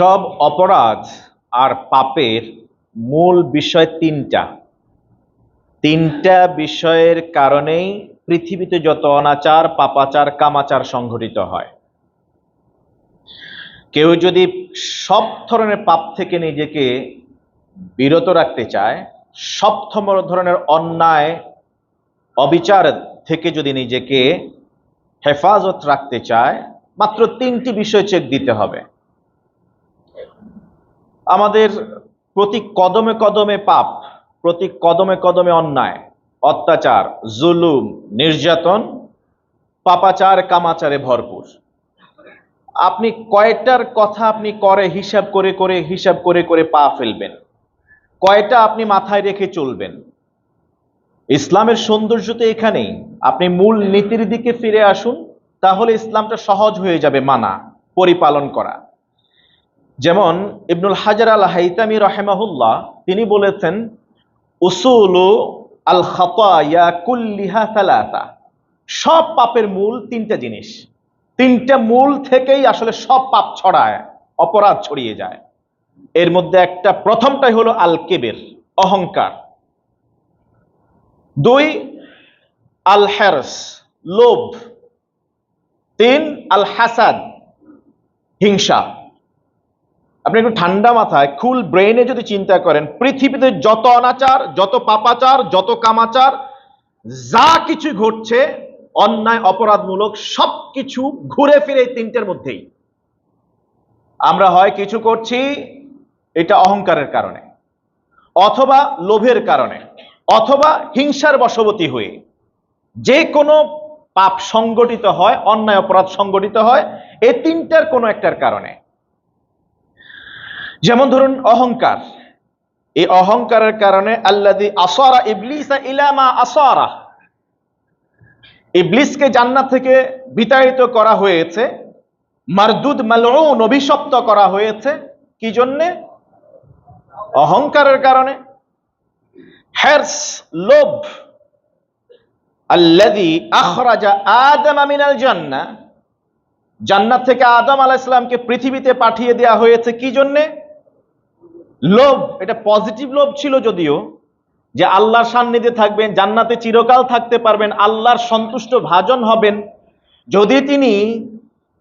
সব অপরাধ আর পাপের মূল বিষয় তিনটা। তিনটা বিষয়ের কারণেই পৃথিবীতে যত অনাচার, পাপাচার, কামাচার সংঘটিত হয়। কেউ যদি সব ধরনের পাপ থেকে নিজেকে বিরত রাখতে চায়, সব ধরনের অন্যায়, অবিচার থেকে যদি নিজেকে হেফাজত রাখতে চায়, মাত্র তিনটি বিষয় চেক দিতে হবে। আমাদের প্রতি কদমে কদমে পাপ, প্রতি কদমে কদমে অন্যায়, অত্যাচার, জুলুম, নির্যাতন, পাপাচার, কামাচারে ভরপুর। আপনি কয়টার কথা আপনি করে হিসাব করে করে হিসাব করে করে পা ফেলবেন? কয়টা আপনি মাথায় রেখে চলবেন? ইসলামের সৌন্দর্য তো এখানেই। আপনি মূল নীতির দিকে ফিরে আসুন, তাহলে ইসলামটা সহজ হয়ে যাবে মানা, পরিপালন করা। যেমন ইবনুল হাজার আল হাইতামি রহেমাহুল্লাহ, তিনি বলেছেন, উসুলু আল খাতায়া কুল্লিহা সালাসা। সব পাপের মূল তিনটা জিনিস। তিনটা মূল থেকেই আসলে সব পাপ ছড়ায়, অপরাধ ছড়িয়ে যায়। এর মধ্যে একটা প্রথমটাই হলো আল কেবের অহংকার। দুই আল হ্যারস লোভ। তিন আল হাসাদ হিংসা। আপনি একটু ঠান্ডা মাথায় কুল ব্রেনে যদি চিন্তা করেন, পৃথিবীতে যত অনাচার, যত পাপাচার, যত কামাচার, যা কিছু ঘটছে, অন্যায়, অপরাধমূলক সব কিছু ঘুরে ফিরে এই তিনটের মধ্যেই। আমরা হয় কিছু করছি, এটা অহংকারের কারণে, অথবা লোভের কারণে, অথবা হিংসার বশবতী হয়ে। যে কোনো পাপ সংগঠিত হয়, অন্যায়, অপরাধ সংগঠিত হয় এই তিনটার কোনো একটার কারণে। যেমন ধরুন অহংকার। এই অহংকারের কারণে আল্লাদি আসরা ইবলিসা ইলামা আসরা। ইবলিসকে জান্নাত থেকে বিতাড়িত করা হয়েছে, মারদুদ মালউন অভিশপ্ত করা হয়েছে। কি জন্যে? অহংকারের কারণে। হ্যারস লোভ। আল্লাদি আখরাজা আদম মিনাল জান্নাহ। জান্নাত থেকে আদম আলাইহিস সালামকে পৃথিবীতে পাঠিয়ে দেওয়া হয়েছে কি জন্যে? লোভ। এটা পজিটিভ লোভ ছিল যদিও যে আল্লাহর সান্নিধ্যে থাকবেন, জান্নাতে চিরকাল থাকতে পারবেন, আল্লাহর সন্তুষ্ট ভাজন হবেন। যদি তিনি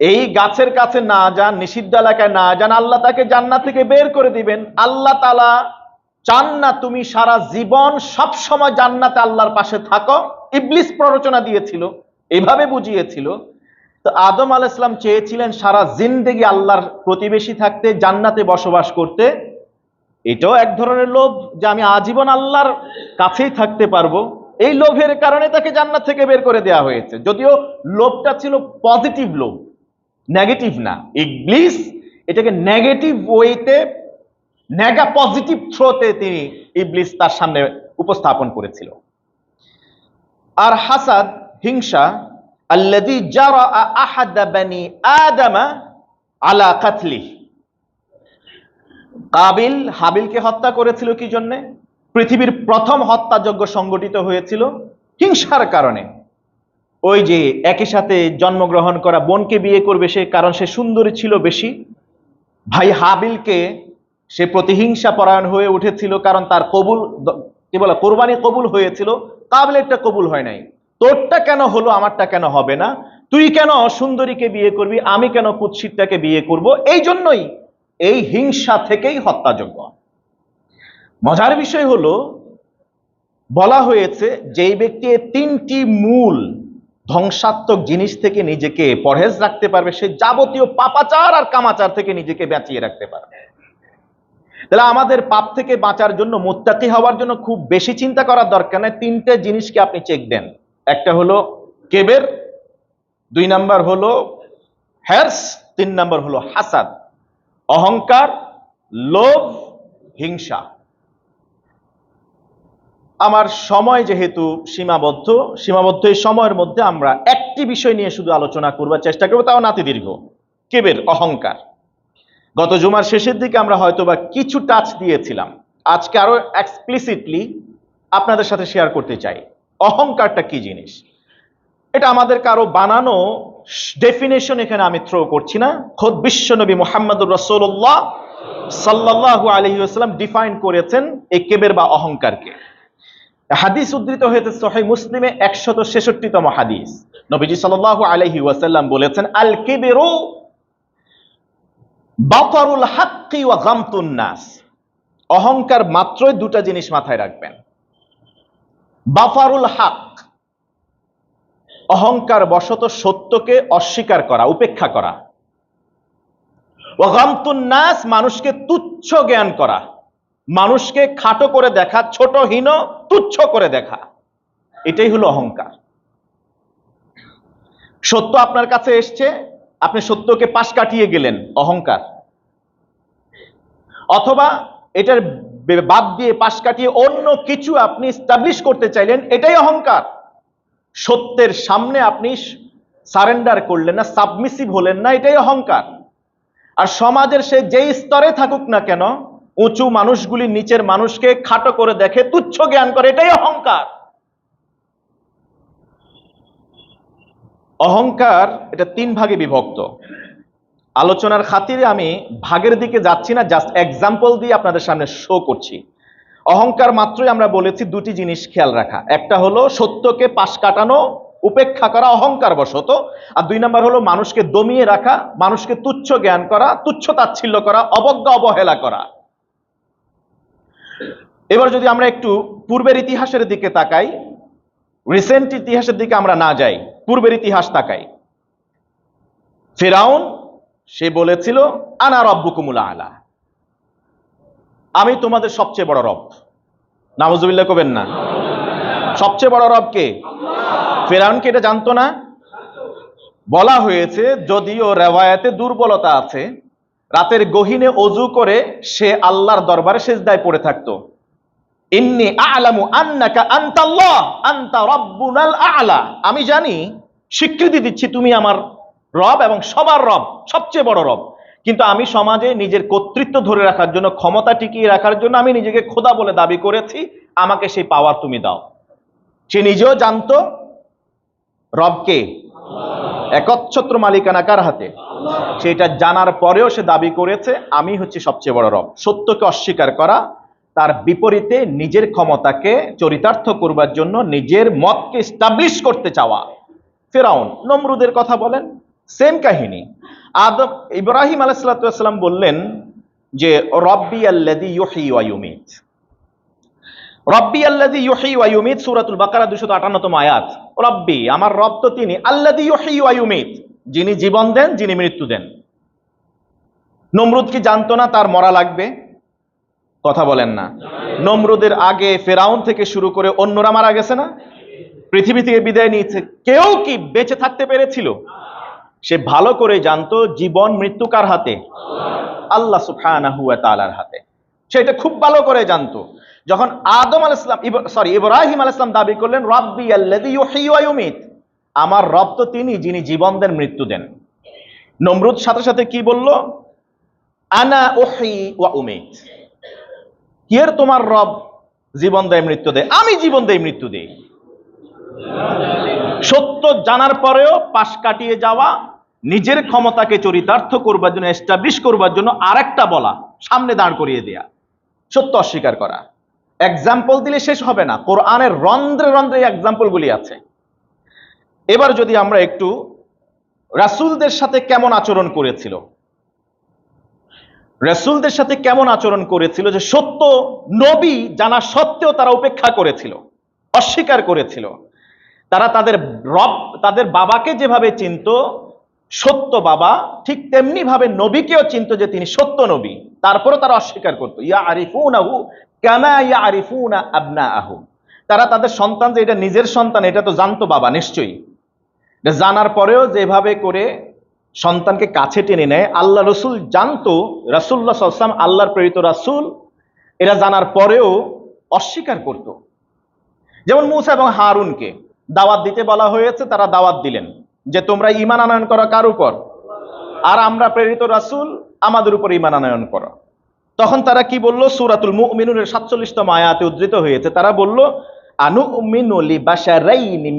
এই গাছের কাছে না যান, নিষিদ্ধ এলাকায় না যান, আল্লাহ তাকে জান্নাত থেকে বের করে দিবেন। আল্লাহ তালা চান না তুমি সারা জীবন সব সময় জান্নাতে আল্লাহর পাশে থাকো। ইবলিস প্ররোচনা দিয়েছিল, এভাবে বুঝিয়েছিল। তো আদম আল ইসলাম চেয়েছিলেন সারা জিন্দেগি আল্লাহর প্রতিবেশী থাকতে, জান্নাতে বসবাস করতে। এটাও এক ধরনের লোভ যে আমি আজীবন আল্লাহর কাছেই থাকতে পারব। এই লোভের কারণে তাকে জান্নাত থেকে বের করে দেওয়া হয়েছে। যদিও লোভটা ছিল পজিটিভ লোভ নেগেটিভ না। ইবলিস এটাকে নেগেটিভ ওয়েতে নেগা পজিটিভ থ্রোতে তিনি ইবলিস তার সামনে উপস্থাপন করেছিল। আর হাসাদ, হিংসা আল্লাদি জারা আহাদা বানি আদামা আলা কাতলিহি। কাবিল হাবিলকে হত্যা করেছিল কি জন্যে? পৃথিবীর প্রথম হত্যাযজ্ঞ সংগঠিত হয়েছিল হিংসার কারণে। ওই যে একই সাথে জন্মগ্রহণ করা বোনকে বিয়ে করবে সে কারণ সে সুন্দরী ছিল বেশি। ভাই হাবিলকে সে প্রতিহিংসা পরায়ণ হয়ে উঠেছিল কারণ তার কবুল, কি বলে, কোরবানি কবুল হয়েছিল। কাবিলেরটা কবুল হয় নাই। তোরটা কেন হলো, আমারটা কেন হবে না? তুই কেন সুন্দরীকে বিয়ে করবি? আমি কেন কুৎসিতটাকে বিয়ে করব? এই জন্যই এই হিংসা থেকেই হত্যাযোগ্য। মজার বিষয় হলো, বলা হয়েছে যেই ব্যক্তি তিনটি মূল ধ্বংসাত্মক জিনিস থেকে নিজেকে পরহেজ রাখতে পারবে, সে যাবতীয় পাপাচার আর কামাচার থেকে নিজেকে বাঁচিয়ে রাখতে পারবে। তাহলে আমাদের পাপ থেকে বাঁচার জন্য মোত্তাকি হওয়ার জন্য খুব বেশি চিন্তা করার দরকার নেই, তিনটে জিনিসকে আপনি চেক দেন। একটা হলো কেবের, দুই নাম্বার হলো হ্যার্স তিন নাম্বার হলো হাসাদ। অহংকার, লোভ, হিংসা। আমার সময় যেহেতু সীমাবদ্ধ সীমাবদ্ধ এই সময়ের মধ্যে আমরা একটি বিষয় নিয়ে শুধু আলোচনা করবার চেষ্টা করব, তাও নাতি দীর্ঘ, কেবের অহংকার। গত জুমার শেষের দিকে আমরা হয়তোবা কিছু টাচ দিয়েছিলাম। আজকে আরও এক্সপ্লিসিটলি আপনাদের সাথে শেয়ার করতে চাই। অহংকারটা কি জিনিস? এটা আমাদের কারও বানানো ডেফিনেশন এখানে আমি থ্রো করছি না। খোদ বিশ্বনবী মোহাম্মদুর রসুল্লাহ সাল্লাহ আলহিউসালাম ডিফাইন করেছেন এই কেবের বা অহংকারকে। হাদিস উদ্ধৃত হয়েছে সহি মুসলিমে একশত ছেষট্টিতম হাদিস। নবীজি সাল্লাহ আলহি ওয়াসাল্লাম বলেছেন, আল কেবেরো বাতারুল হাক্কি ওয়া গামতুন নাস। অহংকার মাত্রই দুটা জিনিস মাথায় রাখবেন। বাফারুল হাক অহংকার বশত সত্যকে অস্বীকার করা, উপেক্ষা করা। নাস, মানুষকে তুচ্ছ জ্ঞান করা। মানুষকে খাটো করে দেখা ছোট হীন তুচ্ছ করে দেখা। এটাই হলো অহংকার। সত্য আপনার কাছে এসছে, আপনি সত্যকে পাশ কাটিয়ে গেলেন, অহংকার। অথবা এটার বাদ দিয়ে পাশ কাটিয়ে অন্য কিছু আপনি স্টাবলিশ করতে চাইলেন, এটাই অহংকার। সত্যের সামনে আপনি সারেন্ডার করলেন না, সাবমিসিভ হলেন না, এটাই অহংকার। আর সমাজের সে যেই স্তরে থাকুক না কেন, উঁচু মানুষগুলি নিচের মানুষকে খাটো করে দেখে, তুচ্ছ জ্ঞান করে, এটাই অহংকার। অহংকার, এটা তিন ভাগে বিভক্ত। আলোচনার খাতিরে আমি ভাগের দিকে যাচ্ছি না, জাস্ট এক্সাম্পল দিয়ে আপনাদের সামনে শো করছি। অহংকার মাত্রই আমরা বলেছি দুটি জিনিস খেয়াল রাখা। একটা হলো সত্যকে পাশ কাটানো, উপেক্ষা করা অহংকার বশত আর দুই নম্বর হলো মানুষকে দমিয়ে রাখা, মানুষকে তুচ্ছ জ্ঞান করা, তুচ্ছ তাচ্ছিল্য করা, অবজ্ঞা অবহেলা করা। এবার যদি আমরা একটু পূর্বের ইতিহাসের দিকে তাকাই রিসেন্ট ইতিহাসের দিকে আমরা না যাই, পূর্বের ইতিহাস তাকাই। ফেরাউন, সে বলেছিল, আনা রব্বুকুমুল আলা। আমি তোমাদের সবচেয়ে বড় রব। নামজুবিল্লাহ কবেন না? সবচেয়ে বড় রব কে? ফেরাউনকে এটা জানতো না? বলা হয়েছে, যদিও রেওয়ায়াতে দুর্বলতা আছে, রাতের গহিনে অজু করে সে আল্লাহর দরবারে সেজদায় পড়ে থাকতো। ইন্নি আলামু আন্নাকা আনতাল্লাহ, আনতা রব্বুনাল আলা। আমি জানি, স্বীকৃতি দিচ্ছি তুমি আমার রব এবং সবার রব, সবচেয়ে বড় রব। কিন্তু আমি সমাজে নিজের কর্তৃত্ব ধরে রাখার জন্য, ক্ষমতা টিকিয়ে রাখার জন্য আমি নিজেকে খোদা বলে দাবি করেছি, আমাকে সেই পাওয়ার তুমি দাও। সে নিজেও জানতো রবকে একচ্ছত্র মালিকানা কার হাতে? সেটা জানার পরেও সে দাবি করেছে, আমি হচ্ছে সবচেয়ে বড় রব। সত্যকে অস্বীকার করা, তার বিপরীতে নিজের ক্ষমতাকে চরিতার্থ করবার জন্য নিজের মতকে স্টাবলিশ করতে চাওয়া। ফেরাউন, নমরুদের কথা বলেন সেম কাহিনী। আদম, ইব্রাহিম আলাইসালাম বললেন যে, রব্বি আল্লাদি ইউহি ওয়া ইউমিত। রব্বি আল্লাদি ইউহি ওয়া ইউমিত, সূরাতুল বাকারা 258তম আয়াত। রব্বি, আমার রব তো তিনি আল্লাদি ইউহি ওয়া ইউমিত, যিনি জীবন দেন, যিনি মৃত্যু দেন। নমরুদ কি জানতো না তার মরা লাগবে? কথা বলেন না। নমরুদের আগে ফেরাউন থেকে শুরু করে অন্যরা মারা গেছে না? পৃথিবী থেকে বিদায় নিয়েছে। কেউ কি বেঁচে থাকতে পেরেছিল? সে ভালো করে জানতো জীবন মৃত্যু কার হাতে? আল্লাহ তাআলার হাতে। সে এটা খুব ভালো করে জানতো। যখন আদম আলাইহিস সালাম সরি, ইব্রাহিম আলাইহিস সালাম দাবি করলেন, রাব্বি ইউমিত। আমার রব তো তিনি, যিনি জীবন দেন মৃত্যু দেন। নমরুদ সাথে সাথে কি বলল? আনা উহি ওয়া উমিত। কি এর তোমার রব জীবন দেয় মৃত্যু দেয়? আমি জীবন দেয় মৃত্যু দেই। সত্য জানার পরেও পাশ কাটিয়ে যাওয়া নিজের ক্ষমতাকে চরিতার্থ করবার জন্য এস্টাবলিশ করবার জন্য আরেকটা বলা, সামনে দাঁড় করিয়ে দেয়া। সত্য অস্বীকার করা। এক্সাম্পল দিলে শেষ হবে না। কোরআনের রন্ধ্রে রন্ধ্রে এক্সাম্পলগুলি আছে। এবার যদি আমরা একটু রাসূলদের সাথে কেমন আচরণ করেছিল? রাসূলদের সাথে কেমন আচরণ করেছিল যে সত্য নবী জানা সত্ত্বেও তারা উপেক্ষা করেছিল, অস্বীকার করেছিল। তারা তাদের রব, তাদের বাবাকে যেভাবে চিনত সত্য বাবা, ঠিক তেমনি ভাবে নবীকেও চিনত যে তিনি সত্য নবী। তারপরে তারা অস্বীকার করতো ইয়া আরিফুন আহু কামা ইয়া আরিফুন আবনা আহু তারা তাদের সন্তান যে এটা নিজের সন্তান, এটা তো জানতো বাবা, নিশ্চয়ই। জানার পরেও যেভাবে করে সন্তানকে কাছে টেনে নেয়, আল্লাহ রসুল জানতো রাসুল্লাহ সাল্লাম আল্লাহর প্রেরিত রাসুল, এরা জানার পরেও অস্বীকার করত। যেমন মুসা এবং হারুনকে দাওয়াত দিতে বলা হয়েছে, তারা দাওয়াত দিলেন। যে তোমরা ইমান আনয়ন করো কার উপর? আর আমরা প্রেরিত রাসুল আমাদের উপর ইমান আনয়ন করো। তখন তারা কি বলল? সুরাতুল মুমিনুরের সাতচল্লিশতম আয়াতে উদ্ধৃত হয়েছে। তারা বলল আনু মিনুলি বাসারাইনি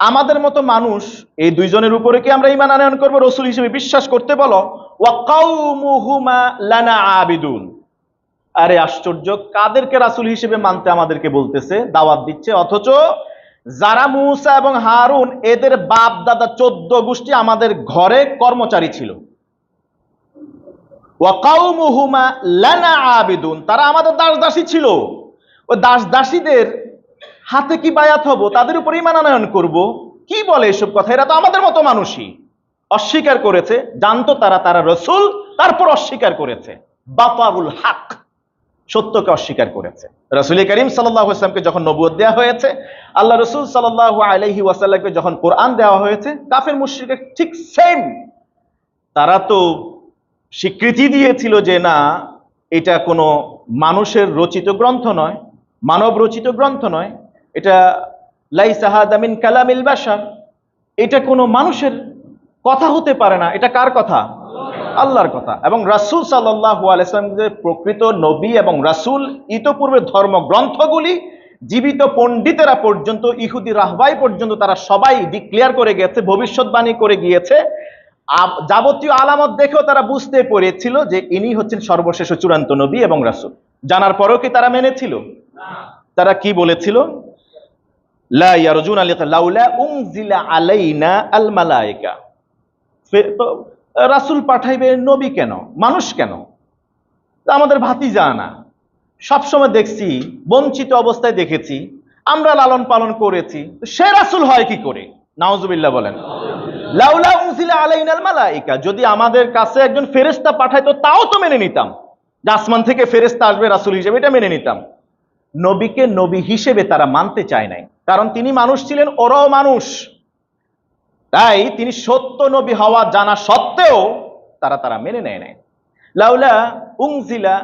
আমাদের মতো মানুষ, এই দুইজনের উপরে কি আমরা ইমান আনয়ন করব? রসুল হিসেবে বিশ্বাস করতে বলো লানা আবিদুন। আরে আশ্চর্য, কাদেরকে রাসুল হিসেবে মানতে আমাদেরকে বলতেছে, দাওয়াত দিচ্ছে, অথচ যারা মুসা এবং হারুন, এদের বাপ দাদা চোদ্দ গোষ্ঠী আমাদের ঘরে কর্মচারী ছিল। লানা আবিদুন, তারা আমাদের দাস দাসী ছিল। ও দাস দাসীদের হাতে কি বায়াত হব? তাদের উপর ইমান আনয়ন করব? কি বলে এসব কথা? এরা তো আমাদের মতো মানুষই। অস্বীকার করেছে, জানতো তারা তারা রসুল, তারপর অস্বীকার করেছে। বাতাবুল হক। সত্যকে অস্বীকার করেছে। রসুল করিম সাল্লাহ ইসলামকে যখন নবুয় দেওয়া হয়েছে, আল্লাহ রসুল সাল্লাহ আলহি ওয়াসাল্লামকে যখন কোরআন দেওয়া হয়েছে, কাফের মুশ্রিকের ঠিক সেম তারা তো স্বীকৃতি দিয়েছিল যে না, এটা কোনো মানুষের রচিত গ্রন্থ নয়, মানব রচিত গ্রন্থ নয়, এটা লাই সাহাদামিন কালামিল বাসার এটা কোনো মানুষের কথা হতে পারে না। এটা কার কথা? আল্লাহর কথা। এবং রাসুল সাল্লাহ আলাইসলাম যে প্রকৃত নবী এবং রাসুল, ইতপূর্বে ধর্মগ্রন্থগুলি, জীবিত পণ্ডিতেরা পর্যন্ত, ইহুদি রাহবাই পর্যন্ত তারা সবাই ডিক্লেয়ার করে গেছে, ভবিষ্যৎবাণী করে গিয়েছে। যাবতীয় আলামত দেখেও তারা বুঝতে পেরেছিল যে ইনি হচ্ছেন সর্বশেষ চূড়ান্ত নবী এবং রাসুল। জানার পরেও কি তারা মেনেছিল? তারা কি বলেছিল? লাউলা আলাইনা আল মালায়েকা রাসূল পাঠাইবে নবী কেন? মানুষ কেন? তা আমাদের ভাতিজা না। সবসময় দেখছি, বঞ্চিত অবস্থায় দেখেছি, আমরা লালন পালন করেছি। সে রাসূল হয় কি করে? নাউজুবিল্লাহ বলেন। লাউলা উনজিলা আলাইনাল মালায়েকা যদি আমাদের কাছে একজন ফেরেশতা পাঠাইতো তাও তো মেনে নিতাম। যে আসমান থেকে ফেরেস্তা আসবে, রাসূল হিসেবে এটা মেনে নিতাম। নবীকে নবী হিসেবে তারা মানতে চায় নাই। কারণ তিনি মানুষ ছিলেন, ওরাও মানুষ। তাই তিনি সত্য নবী হওয়া জানা সত্ত্বেও তারা তারা মেনে নেয় নাই। লাউলা উংজিলা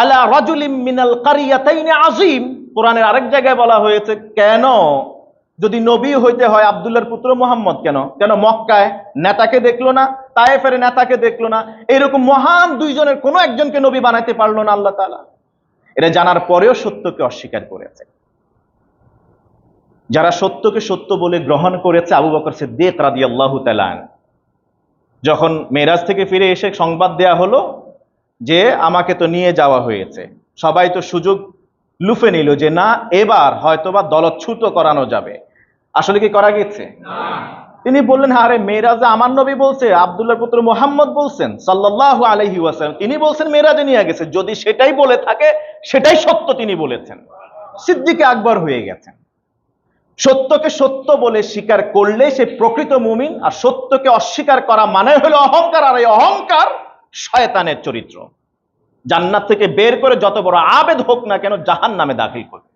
আলা রাজুলিম মিনাল কারিয়াতাইনি আজিম কোরআনের আরেক জায়গায় বলা হয়েছে, কেন যদি নবী হইতে হয় আব্দুল্লাহর পুত্র মোহাম্মদ, কেন? কেন মক্কায় নেতাকে দেখল না, তায়েফের নেতাকে দেখল না? এরকম মহান দুইজনের কোনো একজনকে নবী বানাইতে পারল না আল্লাহ তালা এটা জানার পরেও সত্যকে অস্বীকার করেছে। যারা সত্যকে সত্য বলে গ্রহণ করেছে আবু বকর সিদ্দিক রাদিয়াল্লাহু তাআলা আনহু। যখন মেরাজ থেকে ফিরে এসে সংবাদ দেয়া হলো যে আমাকে তো নিয়ে যাওয়া হয়েছে সবাই তো সুযোগ লুফে নিল যে না এবার হয়তোবা দলচ্ছুত করানো যাবে। আসলে কি করা গেছে? তিনি বললেন হ্যাঁ আরে মেয়েরাজে আমার নবী বলছে আব্দুল্লাহ পুত্র মোহাম্মদ বলছেন সাল্লাহ আলহি ওয়াসাল্লাম। তিনি বলছেন মেয়েরাজে নিয়ে গেছে। যদি সেটাই বলে থাকে সেটাই সত্য তিনি বলেছেন। সিদ্দিকে আকবর হয়ে গেছেন। সত্যকে সত্য বলে স্বীকার করলে সে প্রকৃত মুমিন, আর সত্যকে অস্বীকার করা মানে হলো অহংকার, আর এই অহংকার শয়তানের চরিত্র। জান্নাত থেকে বের করে যত বড় আবেদ হোক না কেন জাহান নামে দাখিল করবে।